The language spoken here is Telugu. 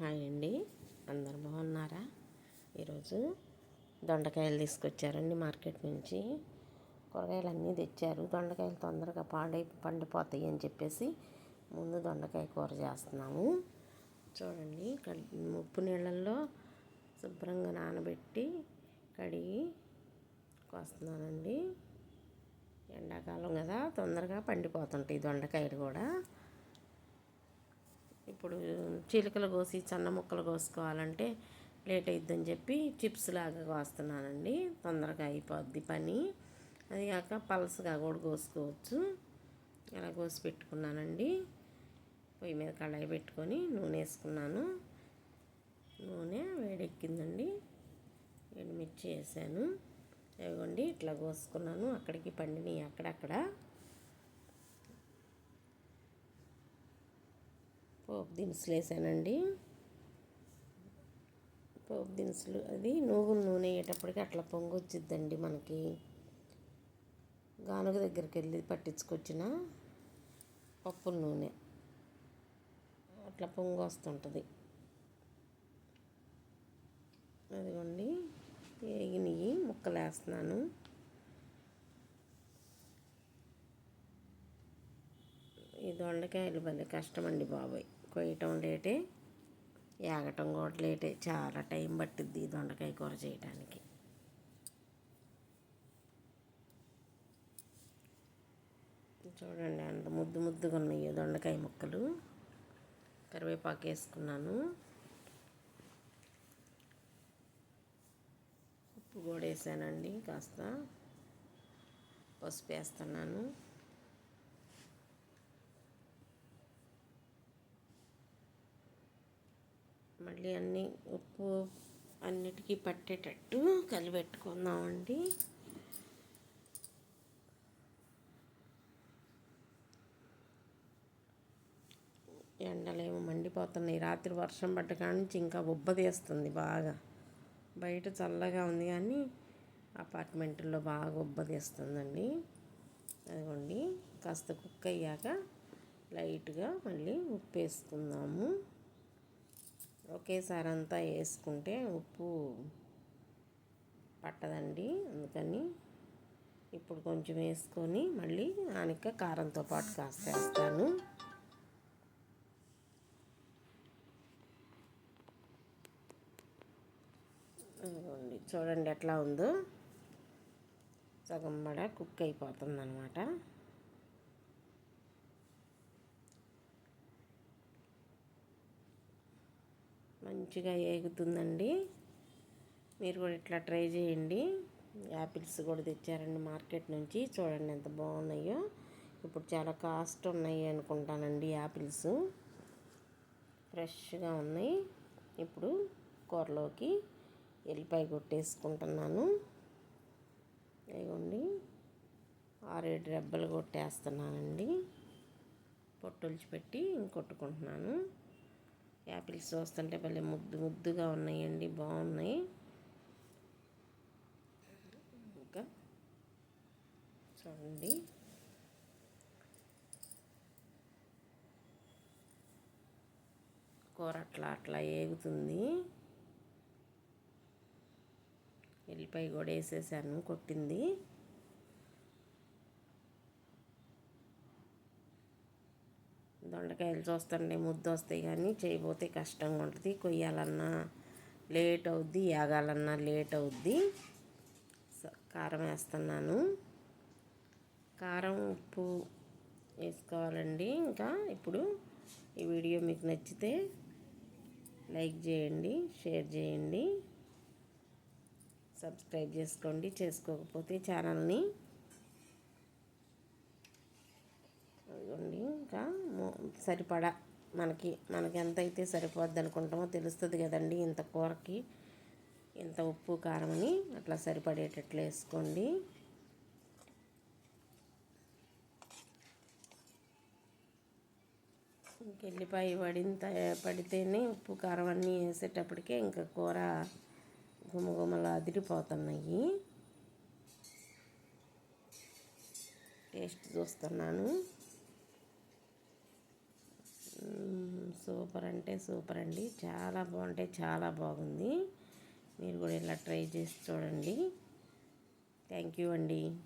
హాయ్ అండి. అందరు బాగున్నారా? ఈరోజు దొండకాయలు తీసుకొచ్చారండి మార్కెట్ నుంచి. కూరగాయలు అన్నీ తెచ్చారు. దొండకాయలు తొందరగా పాడై పండిపోతాయి అని చెప్పేసి ముందు దొండకాయ కూర చేస్తున్నాము. చూడండి ఉప్పు నీళ్ళల్లో శుభ్రంగా నానబెట్టి కడిగి కోస్తున్నానండి. ఎండాకాలం కదా తొందరగా పండిపోతుంటాయి దొండకాయలు కూడా. ఇప్పుడు చిలుకలు కోసి సన్న ముక్కలు కోసుకోవాలంటే లేట్ అయిద్దని చెప్పి చిప్స్ లాగా కోస్తున్నానండి. తొందరగా అయిపోద్ది పని. అది కాక పలసగా కూడా కోసుకోవచ్చు. అలా కోసి పెట్టుకున్నానండి. పొయ్యి మీద కళాయి పెట్టుకొని నూనె వేసుకున్నాను. నూనె వేడెక్కిందండి. ఎండుమిర్చి వేసాను. ఇవ్వండి ఇట్లా కోసుకున్నాను. అక్కడికి పండినవి అక్కడక్కడ. పోపు దినుసులు వేసానండి. పోపు దినుసులు అది నూగులు నూనె వేయేటప్పటికి అట్లా పొంగు వచ్చిద్దండి మనకి. గానుగ దగ్గరికి వెళ్ళి పట్టించుకొచ్చిన పప్పుల నూనె. అట్లా పొంగు వస్తుంటుంది. అదిగోండి వేగినవి ముక్కలు వేస్తున్నాను ఈ దొండకాయలు భలే కష్టమండి బాబాయ్. కొయ్యటం లేటే ఏగటం కూడా లేటే. చాలా టైం పట్టిద్ది దొండకాయ కూర చేయడానికి చూడండి అంత ముద్దు ముద్దుగా ఉన్నాయి దొండకాయ ముక్కలు. కరివేపాకు వేసుకున్నాను. ఉప్పు కూడా వేసానండి కాస్త. పసుపు వేస్తున్నాను. మళ్ళీ అన్నీ ఉప్పు అన్నిటికీ పట్టేటట్టు కలిపెట్టుకుందామండి. ఎండలేమో మండిపోతున్నాయి రాత్రి వర్షం పడ్డ నుంచి ఇంకా ఉబ్బదేస్తుంది బాగా. బయట చల్లగా ఉంది కానీ అపార్ట్మెంట్లో బాగా ఉబ్బదీస్తుందండి అదిగోండి కాస్త కుక్ అయ్యాక లైట్గా మళ్ళీ ఉప్పు వేసుకుందాము ఒకేసారి అంతా వేసుకుంటే ఉప్పు పట్టదండి. అందుకని ఇప్పుడు కొంచెం వేసుకొని మళ్ళీ ఆనక కారంతో పాటు కాస్త వేస్తాను చూడండి ఎట్లా ఉందో. సగం బడ కుక్ అయిపోతుంది అనమాట మంచిగా ఏగుతుందండి. మీరు కూడా ఇట్లా ట్రై చేయండి. యాపిల్స్ కూడా తెచ్చారండి మార్కెట్ నుంచి. చూడండి ఎంత బాగున్నాయో. ఇప్పుడు చాలా కాస్ట్ ఉన్నాయి అనుకుంటానండి యాపిల్స్. ఫ్రెష్గా ఉన్నాయి. ఇప్పుడు కూరలోకి ఎల్లిపాయ కొట్టేసుకుంటున్నాను. ఇవ్వండి ఆరేడు రెబ్బలు కొట్టేస్తున్నానండి. పొట్టుల్చి పెట్టి ఇంకొట్టుకుంటున్నాను. యాపిల్స్ చూస్తుంటే భలే ముద్దు ముద్దుగా ఉన్నాయండి బాగున్నాయి. ఇంకా చూడండి. కూర అట్లా అట్లా ఏగుతుంది. ఎల్లిపాయ కూడా వేసేసాను కొట్టింది. దొండకాయలు చూస్తుంటే ముద్దు వస్తాయి కానీ చేయబోతే కష్టంగా ఉంటుంది. కొయ్యాలన్నా లేట్ అవుద్ది యాగాలన్నా లేట్ అవుద్ది. కారం వేస్తున్నాను. కారం ఉప్పు వేసుకోవాలండి ఇంకా. ఇప్పుడు ఈ వీడియో మీకు నచ్చితే లైక్ చేయండి షేర్ చేయండి. సబ్స్క్రైబ్ చేసుకోండి చేసుకోకపోతే ఛానల్ని. ఇంకా. సరిపడా మనకి మనకి ఎంత అయితే సరిపోద్ది అనుకుంటామో తెలుస్తుంది కదండి ఇంత కూరకి. ఇంత ఉప్పు కారం అని అట్లా సరిపడేటట్లు వేసుకోండి. ఇంకెల్లిపాయ పడింత పడితేనే ఉప్పు కారం అన్నీ వేసేటప్పటికే ఇంకా కూర గుమగుమలు అదిరిపోతున్నాయి. టేస్ట్ చూస్తున్నాను. సూపర్ అంటే సూపర్ అండి. చాలా బాగుంటే చాలా బాగుంది. మీరు కూడా ఇలా ట్రై చేసి చూడండి. థ్యాంక్ యూ అండి.